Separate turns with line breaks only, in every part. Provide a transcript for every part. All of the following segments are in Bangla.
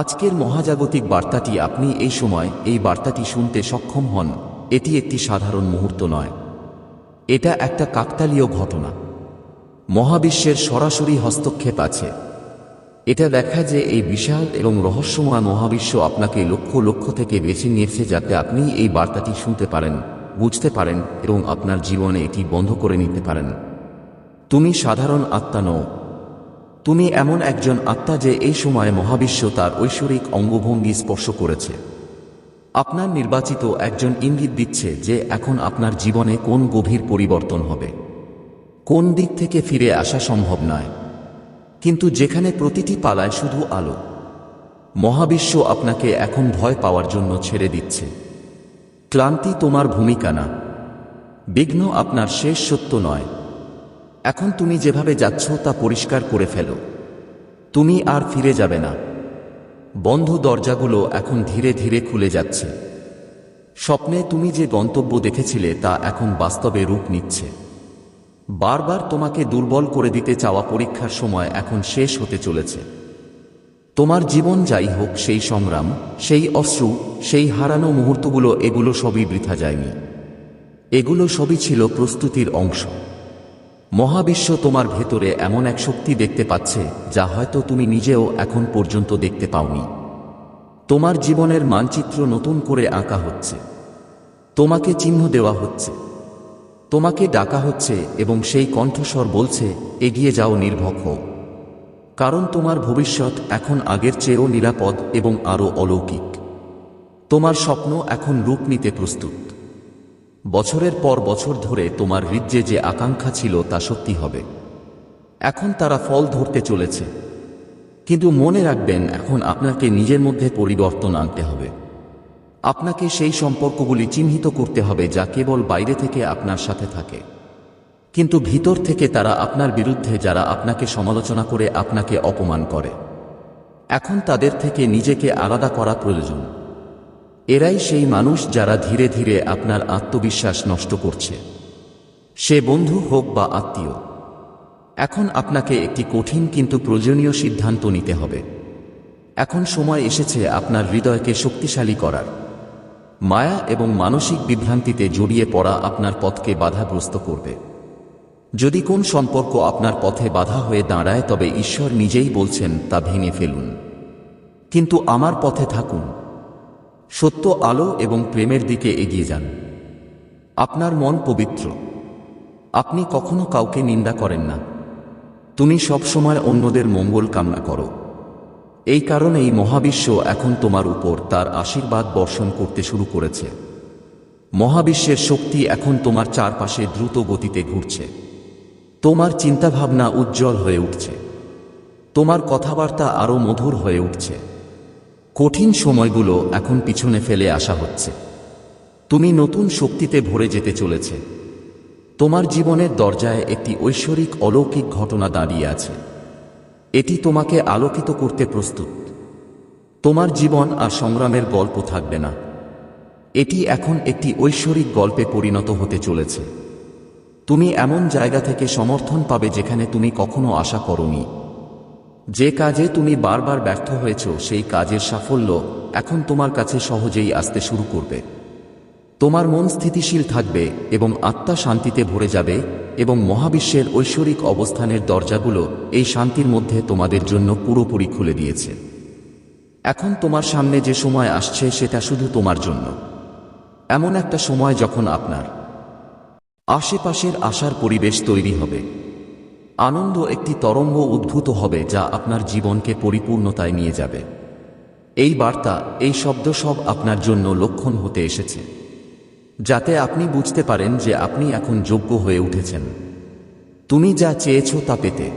আজকের মহাজাগতিক বার্তাটি আপনি এই সময় এই বার্তাটি শুনতে সক্ষম হন, এটি একটি সাধারণ মুহূর্ত নয়। এটা একটা কাকতালীয় ঘটনা। মহাবিশ্বের সরাসরি হস্তক্ষেপ আছে। এটা দেখা যে এই বিশাল এবং রহস্যময় মহাবিশ্ব আপনাকে লক্ষ লক্ষ থেকে বেছে নিয়েছে যাতে আপনি এই বার্তাটি শুনতে পারেন, বুঝতে পারেন এবং আপনার জীবনে এটি বন্ধ করে নিতে পারেন। তুমি সাধারণ আত্মা নও তুমি এমন একজন আত্মা যে এই সময়ে মহাবিশ্ব তার ঐশ্বরিক অঙ্গভঙ্গি স্পর্শ করেছে। আপনার নির্বাচিত একজন ইঙ্গিত দিচ্ছে যে এখন আপনার জীবনে কোন গভীর পরিবর্তন হবে। কোন দিক থেকে ফিরে আসা সম্ভব নয়। কিন্তু যেখানে প্রতিটি পালায় শুধু আলো। মহাবিশ্ব আপনাকে এখন ভয় পাওয়ার জন্য ছেড়ে দিচ্ছে। ক্লান্তি তোমার ভূমিকা না। বিঘ্ন আপনার শেষ সত্য নয়। এখন তুমি যেভাবে যাচ্ছ তা পরিষ্কার করে ফেলো। তুমি আর ফিরে যাবে না। বন্ধ দরজাগুলো এখন ধীরে ধীরে খুলে যাচ্ছে। স্বপ্নে তুমি যে গন্তব্য দেখেছিলে তা এখন বাস্তবে রূপ নিচ্ছে। বারবার তোমাকে দুর্বল করে দিতে চাওয়া পরীক্ষার সময় এখন শেষ হতে চলেছে। তোমার জীবন যাই হোক, সেই সংগ্রাম, সেই অশ্রু, সেই হারানো মুহূর্তগুলো, এগুলো সবই বৃথা যায়নি। এগুলো সবই ছিল প্রস্তুতির অংশ। মহাবিশ্ব তোমার ভেতরে এমন এক শক্তি দেখতে পাচ্ছে, যা হয়তো তুমি নিজেও এখন পর্যন্ত দেখতে পাওনি। তোমার জীবনের মানচিত্র নতুন করে আঁকা হচ্ছে। তোমাকে চিহ্ন দেওয়া হচ্ছে। তোমাকে ডাকা হচ্ছে এবং সেই কণ্ঠস্বর বলছে, এগিয়ে যাও, নির্ভক হও। কারণ তোমার ভবিষ্যৎ এখন আগের চেয়েও নিরাপদ এবং আরও অলৌকিক। তোমার স্বপ্ন এখন রূপ নিতে প্রস্তুত। বছরের পর বছর ধরে তোমার হৃদ্যে যে আকাঙ্ক্ষা ছিল তা সত্যি হবে। এখন তারা ফল ধরতে চলেছে। কিন্তু মনে রাখবেন, এখন আপনাকে নিজের মধ্যে পরিবর্তন আনতে হবে। আপনাকে সেই সম্পর্কগুলি চিহ্নিত করতে হবে যা কেবল বাইরে থেকে আপনার সাথে থাকে। কিন্তু ভিতর থেকে তারা আপনার বিরুদ্ধে যারা আপনাকে সমালোচনা করে আপনাকে অপমান করে। এখন তাদের থেকে নিজেকে আলাদা করা প্রয়োজন। এরাই সেই মানুষ যারা ধীরে ধীরে আপনার আত্মবিশ্বাস নষ্ট করছে। সে বন্ধু হোক বা আত্মীয়, এখন আপনাকে একটি কঠিন কিন্তু প্রয়োজনীয় সিদ্ধান্ত নিতে হবে। এখন সময় এসেছে আপনার হৃদয়কে শক্তিশালী করার। মায়া এবং মানসিক বিভ্রান্তিতে জড়িয়ে পড়া আপনার পথকে বাধাগ্রস্ত করবে। যদি কোন সম্পর্ক আপনার পথে বাধা হয়ে দাঁড়ায়, তবে ঈশ্বর নিজেই বলছেন, তা ভেঙে ফেলুন। কিন্তু আমার পথে থাকুন। সত্য আলো এবং প্রেমের দিকে এগিয়ে যান। আপনার মন পবিত্র। আপনি কখনো কাউকে নিন্দা করেন না। তুমি সবসময় অন্যদের মঙ্গল কামনা করো। এই কারণেই মহাবিশ্ব এখন তোমার উপর তার আশীর্বাদ বর্ষণ করতে শুরু করেছে। মহাবিশ্বের শক্তি এখন তোমার চারপাশে দ্রুত গতিতে ঘুরছে। তোমার চিন্তাভাবনা উজ্জ্বল হয়ে উঠছে। তোমার কথাবার্তা আরও মধুর হয়ে উঠছে। কঠিন সময়গুলো এখন পিছনে ফেলে আসা হচ্ছে। তুমি নতুন শক্তিতে ভরে যেতে চলেছে। তোমার জীবনের দরজায় একটি ঐশ্বরিক অলৌকিক ঘটনা দাঁড়িয়ে আছে। এটি তোমাকে আলোকিত করতে প্রস্তুত। তোমার জীবন আর সংগ্রামের গল্প থাকবে না। এটি এখন একটি ঐশ্বরিক গল্পে পরিণত হতে চলেছে। তুমি এমন জায়গা থেকে সমর্থন পাবে যেখানে তুমি কখনো আশা করনি। যে কাজে তুমি বারবার ব্যর্থ হয়েছ, সেই কাজের সাফল্য এখন তোমার কাছে সহজেই আসতে শুরু করবে। তোমার মন স্থিতিশীল থাকবে এবং আত্মা শান্তিতে ভরে যাবে এবং মহাবিশ্বের ঐশ্বরিক অবস্থানের দরজাগুলো এই শান্তির মধ্যে তোমাদের জন্য পুরোপুরি খুলে দিয়েছে। এখন তোমার সামনে যে সময় আসছে, সেটা শুধু তোমার জন্য। এমন একটা সময় যখন আপনার আশেপাশের আশার পরিবেশ তৈরি হবে। আনন্দ একটি তরঙ্গ উদ্ভূত হবে যা আপনার জীবনকে পরিপূর্ণতায় নিয়ে যাবে। এই বার্তা, এই শব্দ সব আপনার জন্য লক্ষণ হতে এসেছে। যাতে আপনি বুঝতে পারেন যে আপনি এখন যোগ্য হয়ে উঠেছেন। তুমি যা চেয়েছ তা পেতে।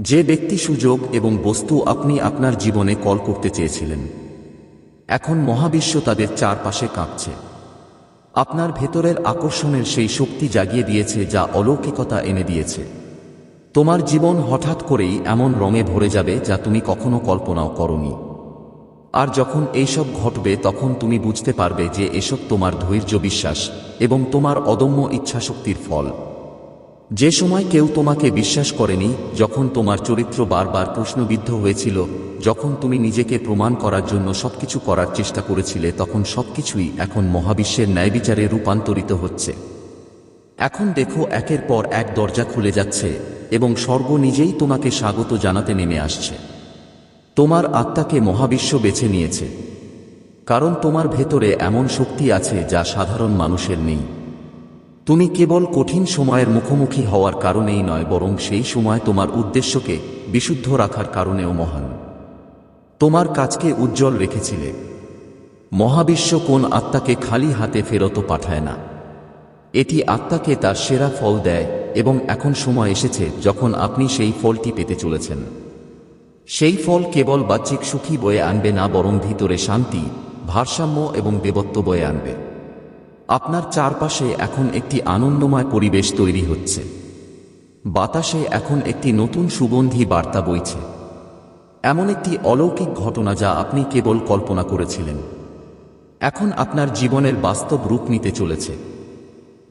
যে ব্যক্তি সুযোগ এবং বস্তু আপনি আপনার জীবনে কল করতে চেয়েছিলেন। এখন মহাবিশ্ব তাদের চারপাশে কাঁপছে। আপনার ভেতরের আকর্ষণের সেই শক্তি জাগিয়ে দিয়েছে যা অলৌকিকতা এনে দিয়েছে। তোমার জীবন হঠাৎ করেই এমন রঙে ভরে যাবে যা তুমি কখনো কল্পনাও করনি। আর যখন এইসব ঘটবে, তখন তুমি বুঝতে পারবে যে এসব তোমার ধৈর্য বিশ্বাস এবং তোমার অদম্য ইচ্ছাশক্তির ফল। যে সময় কেউ তোমাকে বিশ্বাস করেনি, যখন তোমার চরিত্র বারবার প্রশ্নবিদ্ধ হয়েছিল, যখন তুমি নিজেকে প্রমাণ করার জন্য সবকিছু করার চেষ্টা করেছিলে, তখন সবকিছুই এখন মহাবিশ্বের ন্যায়বিচারে রূপান্তরিত হচ্ছে। এখন দেখো একের পর এক দরজা খুলে যাচ্ছে, এবং স্বর্গ নিজেই তোমাকে স্বাগত জানাতে নেমে আসছে। তোমার আত্মাকে মহাবিশ্ব বেছে নিয়েছে, কারণ তোমার ভেতরে এমন শক্তি আছে যা সাধারণ মানুষের নেই। তুমি কেবল কঠিন সময়ের মুখোমুখি হওয়ার কারণেই নয়, বরং সেই সময় তোমার উদ্দেশ্যকে বিশুদ্ধ রাখার কারণেও মহান। তোমার কাজকে উজ্জ্বল রেখেছিলে। মহাবিশ্ব কোন আত্মাকে খালি হাতে ফেরত পাঠায় না। এটি আত্মাকে তার সেরা ফল দেয় এবং এখন সময় এসেছে যখন আপনি সেই ফলটি পেতে চলেছেন। সেই ফল কেবল বাহ্যিক সুখী বয়ে আনবে না, বরং ভিতরে শান্তি, ভারসাম্য এবং দেবত্ব বয়ে আনবে। আপনার চারপাশে এখন একটি আনন্দময় পরিবেশ তৈরি হচ্ছে। বাতাসে এখন একটি নতুন সুগন্ধি বার্তা বইছে। এমন একটি অলৌকিক ঘটনা যা আপনি কেবল কল্পনা করেছিলেন। এখন আপনার জীবনের বাস্তব রূপ নিতে চলেছে।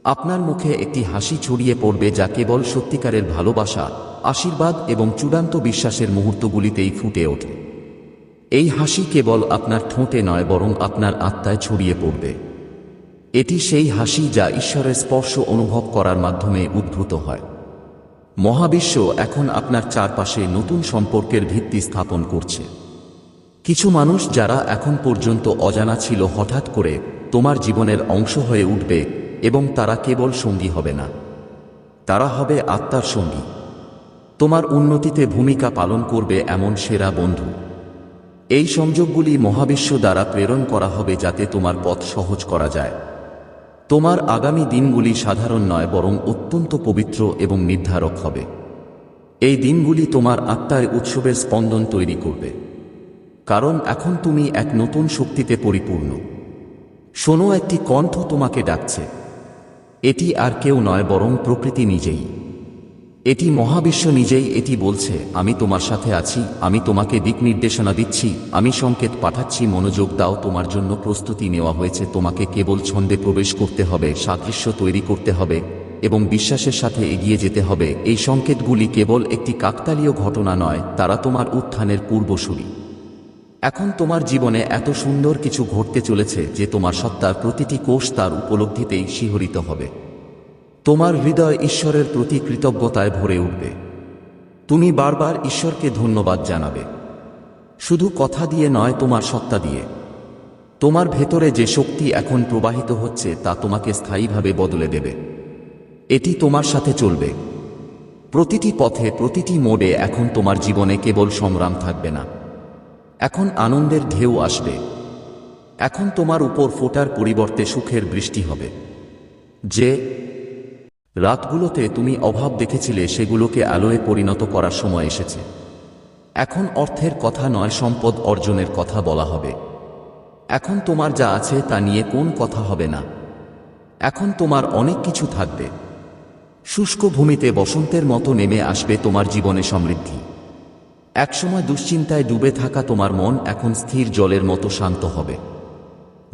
আপনার মুখে একটি হাসি ছড়িয়ে পড়বে যা কেবল সত্যিকারের ভালোবাসা, আশীর্বাদ এবং চূড়ান্ত বিশ্বাসের মুহূর্তগুলিতেই ফুটে ওঠে। এই হাসি কেবল আপনার ঠোঁটে নয়, বরং আপনার আত্মায় ছড়িয়ে পড়বে। এটি সেই হাসি যা ঈশ্বরের স্পর্শ অনুভব করার মাধ্যমে উদ্ভূত হয়। মহাবিশ্ব এখন আপনার চারপাশে নতুন সম্পর্কের ভিত্তি স্থাপন করছে। কিছু মানুষ যারা এখন পর্যন্ত অজানা ছিল হঠাৎ করে তোমার জীবনের অংশ হয়ে উঠবে এবং তারা কেবল সঙ্গী হবে না। তারা হবে আত্মার সঙ্গী। তোমার উন্নতিতে ভূমিকা পালন করবে এমন সেরা বন্ধু। এই সংযোগগুলি মহাবিশ্ব দ্বারা প্রেরণ করা হবে যাতে তোমার পথ সহজ করা যায়। তোমার আগামী দিনগুলি সাধারণ নয়, বরং অত্যন্ত পবিত্র এবং নির্ধারক হবে। এই দিনগুলি তোমার আত্মায় উৎসবের স্পন্দন তৈরি করবে। কারণ এখন তুমি এক নতুন শক্তিতে পরিপূর্ণ। শোনো, একটি কণ্ঠ তোমাকে ডাকছে। এটি আর কেউ নয় বরং প্রকৃতি নিজেই। এটি মহাবিশ্ব নিজেই এটি বলছে, আমি তোমার সাথে আছি, আমি তোমাকে দিক নির্দেশনা দিচ্ছি, আমি সংকেত পাঠাচ্ছি, মনোযোগ দাও, তোমার জন্য প্রস্তুতি নেওয়া হয়েছে, তোমাকে কেবল ছন্দে প্রবেশ করতে হবে, সাদৃশ্য তৈরি করতে হবে, এবং বিশ্বাসের সাথে এগিয়ে যেতে হবে। এই সংকেতগুলি কেবল একটি কাকতালীয় ঘটনা নয়, তারা তোমার উত্থানের পূর্বসূরি। এখন তোমার জীবনে এত সুন্দর কিছু ঘটতে চলেছে যে তোমার সত্তার প্রতিটি কোষ তার উপলব্ধিতেই শিহরিত হবে। তোমার হৃদয় ঈশ্বরের প্রতি কৃতজ্ঞতায় ভরে উঠবে। তুমি বারবার ঈশ্বরকে ধন্যবাদ জানাবে। শুধু কথা দিয়ে নয়, তোমার সত্তা দিয়ে। তোমার ভেতরে যে শক্তি এখন প্রবাহিত হচ্ছে, তা তোমাকে স্থায়ীভাবে বদলে দেবে। এটি তোমার সাথে চলবে। প্রতিটি পথে, প্রতিটি মোড়ে এখন তোমার জীবনে কেবল সংগ্রাম থাকবে না। এখন আনন্দের ঢেউ আসবে। এখন তোমার উপর ফোটার পরিবর্তে সুখের বৃষ্টি হবে। যে রাতগুলোতে তুমি অভাব দেখেছিলে, সেগুলোকে আলোয় পরিণত করার সময় এসেছে। এখন অর্থের কথা নয়, সম্পদ অর্জনের কথা বলা হবে। এখন তোমার যা আছে তা নিয়ে কোন কথা হবে না। এখন তোমার অনেক কিছু থাকবে। শুষ্ক ভূমিতে বসন্তের মতো নেমে আসবে তোমার জীবনে সমৃদ্ধি। একসময় দুশ্চিন্তায় ডুবে থাকা তোমার মন এখন স্থির জলের মতো শান্ত হবে।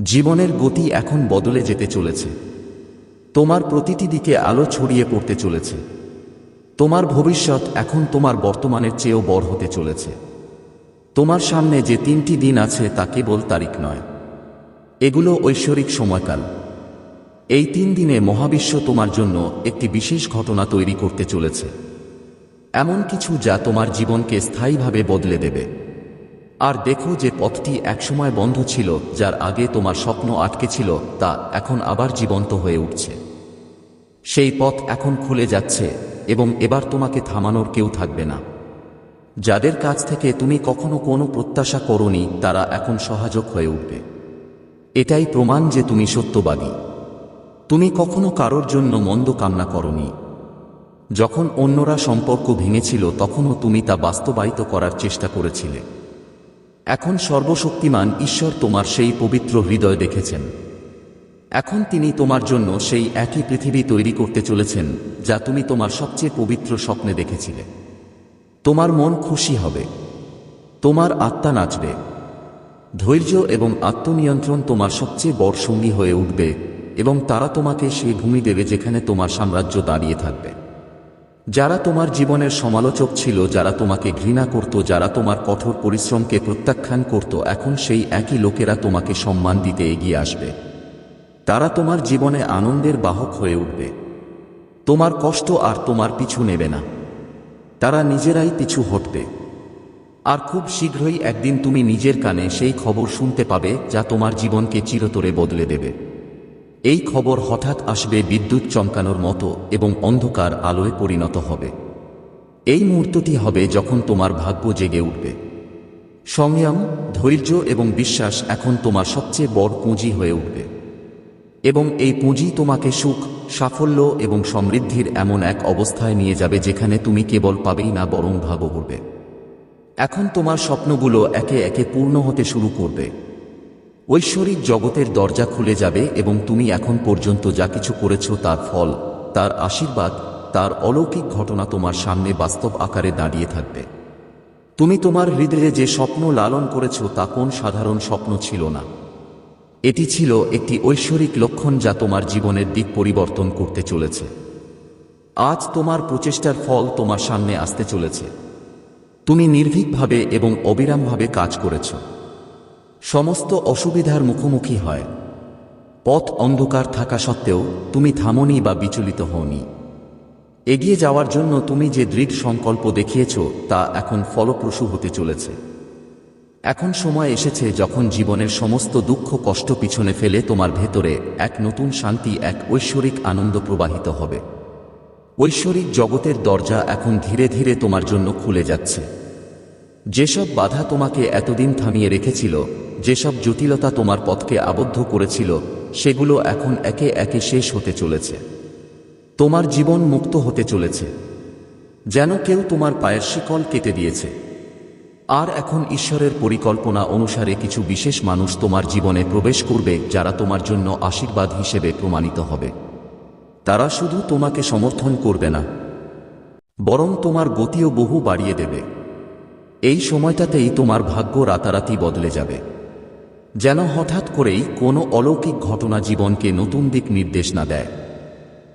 জীবনের গতি এখন বদলে যেতে চলেছে। তোমার প্রতিটি দিকে আলো ছড়িয়ে পড়তে চলেছে। তোমার ভবিষ্যৎ এখন তোমার বর্তমানের চেয়েও বড় হতে চলেছে। তোমার সামনে যে তিনটি দিন আছে তা কেবল তারিখ নয়। এগুলো ঐশ্বরিক সময়কাল। এই তিন দিনে মহাবিশ্ব তোমার জন্য একটি বিশেষ ঘটনা তৈরি করতে চলেছে। এমন কিছু যা তোমার জীবনকে স্থায়ীভাবে বদলে দেবে। আর দেখো যে পথটি একসময় বন্ধ ছিল, যার আগে তোমার স্বপ্ন আটকে ছিল, তা এখন আবার জীবন্ত হয়ে উঠছে। সেই পথ এখন খুলে যাচ্ছে, এবং এবার তোমাকে থামানোর কেউ থাকবে না। যাদের কাছ থেকে তুমি কখনো কোনো প্রত্যাশা করনি, তারা এখন সহায়ক হয়ে উঠবে। এটাই প্রমাণ যে তুমি সত্যবাদী। তুমি কখনো কারোর জন্য মন্দ কামনা করনি। যখন অন্যরা সম্পর্ক ভেঙেছিল, তখনও তুমি তা বাস্তবায়িত করার চেষ্টা করেছিলে। এখন সর্বশক্তিমান ঈশ্বর তোমার সেই পবিত্র হৃদয় দেখেছেন। এখন তিনি তোমার জন্য সেই একই পৃথিবী তৈরি করতে চলেছেন, যা তুমি তোমার সবচেয়ে পবিত্র স্বপ্নে দেখেছিলে। তোমার মন খুশি হবে। তোমার আত্মা নাচবে। ধৈর্য এবং আত্মনিয়ন্ত্রণ তোমার সবচেয়ে বড় সঙ্গী হয়ে উঠবে এবং তারা তোমাকে সেই ভূমি দেবে যেখানে তোমার সাম্রাজ্য দাঁড়িয়ে থাকবে। যারা তোমার জীবনের সমালোচক ছিল, যারা তোমাকে ঘৃণা করত, যারা তোমার কঠোর পরিশ্রমকে প্রত্যাখ্যান করত, এখন সেই একই লোকেরা তোমাকে সম্মান দিতে এগিয়ে আসবে। তারা তোমার জীবনে আনন্দের বাহক হয়ে উঠবে। তোমার কষ্ট আর তোমার পিছু নেবে না। তারা নিজেরাই পিছু হটবে। আর খুব শীঘ্রই একদিন তুমি নিজের কানে সেই খবর শুনতে পাবে, যা তোমার জীবনকে চিরতরে বদলে দেবে। এই খবর হঠাৎ আসবে বিদ্যুৎ চমকানোর মতো এবং অন্ধকার আলোয় পরিণত হবে। এই মুহূর্তটি হবে যখন তোমার ভাগ্য জেগে উঠবে। সংযম, ধৈর্য এবং বিশ্বাস এখন তোমার সবচেয়ে বড় পুঁজি হয়ে উঠবে। এবং এই পুঁজি তোমাকে সুখ, সাফল্য এবং সমৃদ্ধির এমন এক অবস্থায় নিয়ে যাবে যেখানে তুমি কেবল পাবেই না, বরং ভাবও করবে। এখন তোমার স্বপ্নগুলো একে একে পূর্ণ হতে শুরু করবে। ঐশ্বরিক জগতের দরজা খুলে যাবে এবং তুমি এখন পর্যন্ত যা কিছু করেছ তার ফল, তার আশীর্বাদ, তার অলৌকিক ঘটনা তোমার সামনে বাস্তব আকারে দাঁড়িয়ে থাকবে। তুমি তোমার হৃদয়ে যে স্বপ্ন লালন করেছ তা কোন সাধারণ স্বপ্ন ছিল না। এটি ছিল একটি ঐশ্বরিক লক্ষণ যা তোমার জীবনের দিক পরিবর্তন করতে চলেছে। আজ তোমার প্রচেষ্টার ফল তোমার সামনে আসতে চলেছে। তুমি নির্ভীকভাবে এবং অবিরামভাবে কাজ করেছ। সমস্ত অসুবিধার মুখোমুখি হয়। পথ অন্ধকার থাকা সত্ত্বেও তুমি থামনি বা বিচলিত হওনি। এগিয়ে যাওয়ার জন্য তুমি যে দৃঢ় সংকল্প দেখিয়েছ তা এখন ফলপ্রসূ হতে চলেছে। এখন সময় এসেছে যখন জীবনের সমস্ত দুঃখ কষ্ট পিছনে ফেলে তোমার ভেতরে এক নতুন শান্তি, এক ঐশ্বরিক আনন্দ প্রবাহিত হবে। ঐশ্বরিক জগতের দরজা এখন ধীরে ধীরে তোমার জন্য খুলে যাচ্ছে। যেসব বাধা তোমাকে এতদিন থামিয়ে রেখেছিল, যেসব জটিলতা তোমার পথকে আবদ্ধ করেছিল, সেগুলো এখন একে একে শেষ হতে চলেছে। তোমার জীবন মুক্ত হতে চলেছে। যেন কেউ তোমার পায়ের শিকল কেটে দিয়েছে। আর এখন ঈশ্বরের পরিকল্পনা অনুসারে কিছু বিশেষ মানুষ তোমার জীবনে প্রবেশ করবে, যারা তোমার জন্য আশীর্বাদ হিসেবে প্রমাণিত হবে। তারা শুধু তোমাকে সমর্থন করবে না, বরং তোমার গতিও বহু বাড়িয়ে দেবে। এই সময়টাতেই তোমার ভাগ্য রাতারাতি বদলে যাবে। যেন হঠাৎ করেই কোনো অলৌকিক ঘটনা জীবনকে নতুন দিক নির্দেশ না দেয়।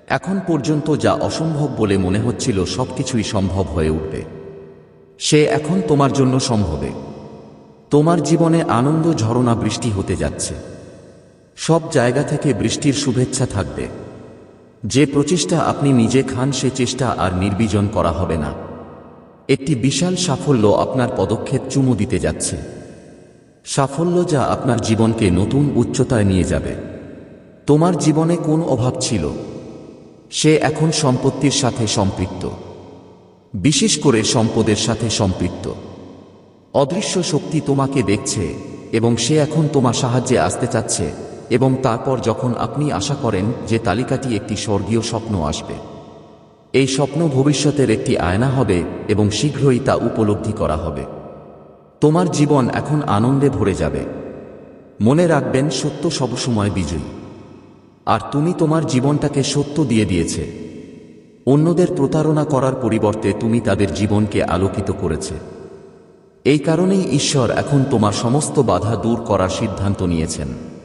এখন পর্যন্ত যা অসম্ভব বলে মনে হচ্ছিল সবকিছুই সম্ভব হয়ে উঠবে। সে এখন তোমার জন্য সম্ভবে। তোমার জীবনে আনন্দ ঝরনা বৃষ্টি হতে যাচ্ছে। সব জায়গা থেকে বৃষ্টির শুভেচ্ছা থাকবে। যে প্রচেষ্টা আপনি নিজে খান সে চেষ্টা আর নির্বিজন করা হবে না। একটি বিশাল সাফল্য আপনার পদক্ষেপ চুমু দিতে যাচ্ছে। সাফল্য যা আপনার জীবনকে নতুন উচ্চতায় নিয়ে যাবে। তোমার জীবনে কোন অভাব ছিল? সে এখন সম্পত্তির সাথে সম্পৃক্ত। বিশেষ করে সম্পদের সাথে সম্পৃক্ত। অদৃশ্য শক্তি তোমাকে দেখছে এবং সে এখন তোমার সাহায্যে আসতে চাচ্ছে এবং তারপর যখন আপনি আশা করেন যে তালিকাটি একটি স্বর্গীয় স্বপ্ন আসবে। এই স্বপ্ন ভবিষ্যতের একটি আয়না হবে এবং শীঘ্রই তা উপলব্ধি করা হবে। তোমার জীবন এখন আনন্দে ভরে যাবে। মনে রাখবেন, সত্য সবসময় বিজয়ী। আর তুমি তোমার জীবনটাকে সত্য দিয়ে দিয়েছে। অন্যদের প্রতারণা করার পরিবর্তে তুমি তাদের জীবনকে আলোকিত করেছে। এই কারণেই ঈশ্বর এখন তোমার সমস্ত বাধা দূর করার সিদ্ধান্ত নিয়েছেন।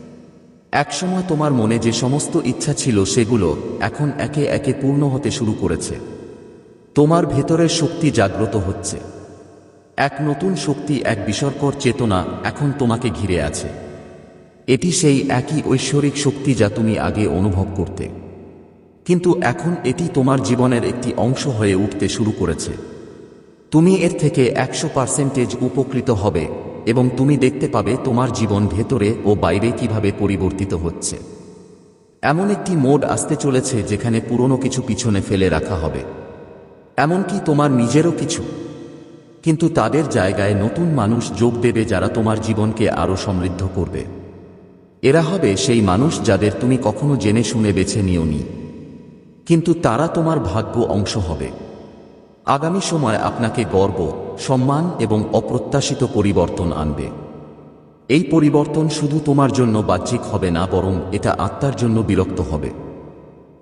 একসময় তোমার মনে যে সমস্ত ইচ্ছা ছিল সেগুলো এখন একে একে পূর্ণ হতে শুরু করেছে। তোমার ভেতরের শক্তি জাগ্রত হচ্ছে। এক নতুন শক্তি, এক বিসর্কর চেতনা এখন তোমাকে ঘিরে আছে। এটি সেই একই ঐশ্বরিক শক্তি যা তুমি আগে অনুভব করতে। কিন্তু এখন এটি তোমার জীবনের একটি অংশ হয়ে উঠতে শুরু করেছে। তুমি এর থেকে একশো পার্সেন্টেজ উপকৃত হবে। এবং তুমি দেখতে পাবে তোমার জীবন ভেতরে ও বাইরে কীভাবে পরিবর্তিত হচ্ছে। এমন একটি মোড আসতে চলেছে যেখানে পুরনো কিছু পিছনে ফেলে রাখা হবে। এমনকি তোমার নিজেরও কিছু। কিন্তু তাদের জায়গায় নতুন মানুষ যোগ দেবে যারা তোমার জীবনকে আরও সমৃদ্ধ করবে। এরা হবে সেই মানুষ যাদের তুমি কখনো জেনে শুনে বেছে নিওনি। কিন্তু তারা তোমার ভাগ্য অংশ হবে। আগামী সময় আপনাকে গর্ব সম্মান এবং অপ্রত্যাশিত পরিবর্তন আনবে। এই পরিবর্তন শুধু তোমার জন্য বাহ্যিক হবে না, বরং এটা আত্মার জন্য বিরক্ত হবে।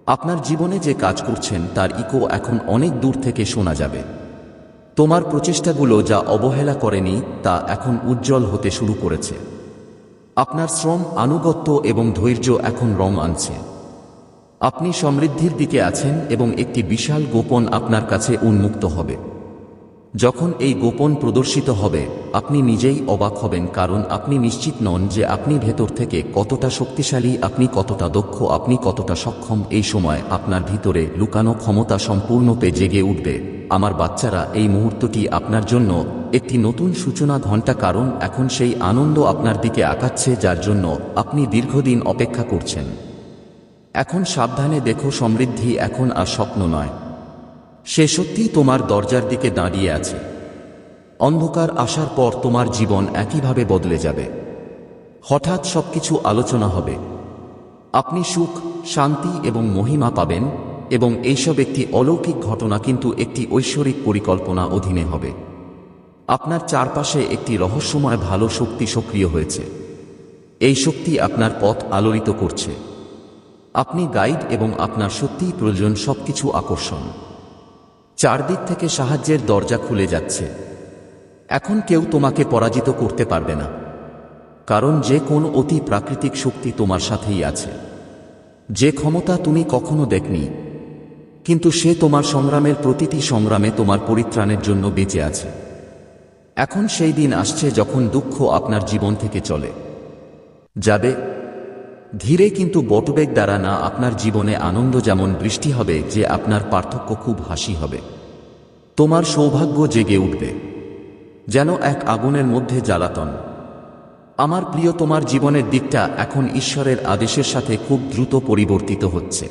আপনার জীবনে যে কাজ করছেন, তার ইকো এখন অনেক দূর থেকে শোনা যাবে। তোমার প্রচেষ্টাগুলো যা অবহেলা করেনি, তা এখন উজ্জ্বল হতে শুরু করেছে। আপনার শ্রম, আনুগত্য এবং ধৈর্য এখন রং আনছে। আপনি সমৃদ্ধির দিকে আছেন এবং একটি বিশাল গোপন আপনার কাছে উন্মুক্ত হবে। যখন এই গোপন প্রদর্শিত হবে, আপনি নিজেই অবাক হবেন কারণ আপনি নিশ্চিত নন যে আপনি ভেতর থেকে কতটা শক্তিশালী, আপনি কতটা দক্ষ, আপনি কতটা সক্ষম। এই সময় আপনার ভিতরে লুকানো ক্ষমতা সম্পূর্ণতে জেগে উঠবে। আমার বাচ্চারা, এই মুহূর্তটি আপনার জন্য একটি নতুন সূচনা ঘণ্টা কারণ এখন সেই আনন্দ আপনার দিকে আঁকাচ্ছে যার জন্য আপনি দীর্ঘদিন অপেক্ষা করছেন। এখন সাবধানে দেখো সমৃদ্ধি এখন আর স্বপ্ন নয়। সে সত্যিই তোমার দরজার দিকে দাঁড়িয়ে আছে। অন্ধকার আসার পর তোমার জীবন একইভাবে বদলে যাবে। হঠাৎ সবকিছু আলোচনা হবে। আপনি সুখ, শান্তি এবং মহিমা পাবেন এবং এইসব একটি অলৌকিক ঘটনা কিন্তু একটি ঐশ্বরিক পরিকল্পনা অধীনে হবে। আপনার চারপাশে একটি রহস্যময় ভালো শক্তি সক্রিয় হয়েছে। এই শক্তি আপনার পথ আলোড়িত করছে। আপনি গাইড এবং আপনার সত্যিই প্রয়োজন সবকিছু আকর্ষণ। চারদিক থেকে সাহায্যের দরজা খুলে যাচ্ছে। এখন কেউ তোমাকে পরাজিত করতে পারবে না। কারণ যে কোন অতি প্রাকৃতিক শক্তি তোমার সাথেই আছে। যে ক্ষমতা তুমি কখনো দেখনি, কিন্তু সে তোমার সংগ্রামের প্রতিটি সংগ্রামে তোমার পরিত্রাণের জন্য বেঁচে আছে। এখন সেই দিন আসছে যখন দুঃখ আপনার জীবন থেকে চলে। যাবে ধীরে কিন্তু বটবেগ দ্বারা না আপনার জীবনে আনন্দ যেমন বৃষ্টি হবে, যে আপনার পার্থক্য খুব হাসি হবে। তোমার সৌভাগ্য জেগে উঠবে। যেন এক আগুনের মধ্যে জ্বালাতন। আমার প্রিয়, তোমার জীবনের দিকটা এখন ঈশ্বরের আদেশের সাথে খুব দ্রুত পরিবর্তিত হচ্ছে।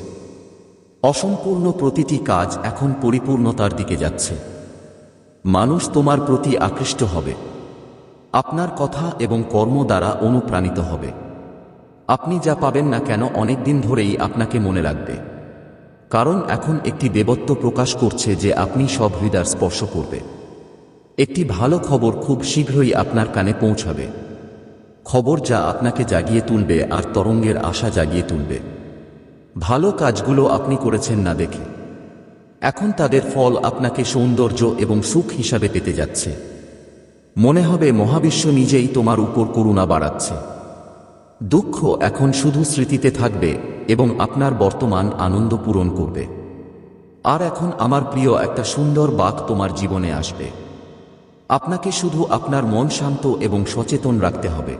অসম্পূর্ণ প্রতিটি কাজ এখন পরিপূর্ণতার দিকে যাচ্ছে। মানুষ তোমার প্রতি আকৃষ্ট হবে। আপনার কথা এবং কর্ম দ্বারা অনুপ্রাণিত হবে। আপনি যা পাবেন না কেন অনেক দিন ধরেই আপনাকে মনে রাখবে কারণ এখন একটি দেবত্ব প্রকাশ করছে যে আপনি সব হৃদয় স্পর্শ করবে। একটি ভালো খবর খুব শীঘ্রই আপনার কানে পৌঁছাবে। খবর যা আপনাকে জাগিয়ে তুলবে আর তরঙ্গের আশা জাগিয়ে তুলবে। ভালো কাজগুলো আপনি করেছেন না দেখে। এখন তাদের ফল আপনাকে সৌন্দর্য এবং সুখ হিসাবে পেতে যাচ্ছে। মনে হবে মহাবিশ্ব নিজেই তোমার উপর করুণা বাড়াচ্ছে। দুঃখ এখন শুধু স্মৃতিতে থাকবে এবং আপনার বর্তমান আনন্দ পূরণ করবে। আর এখন আমার প্রিয় একটা সুন্দর বাক তোমার জীবনে আসবে। আপনাকে শুধু আপনার মন শান্ত এবং সচেতন রাখতে হবে।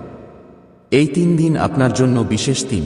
এই তিন দিন আপনার জন্য বিশেষ দিন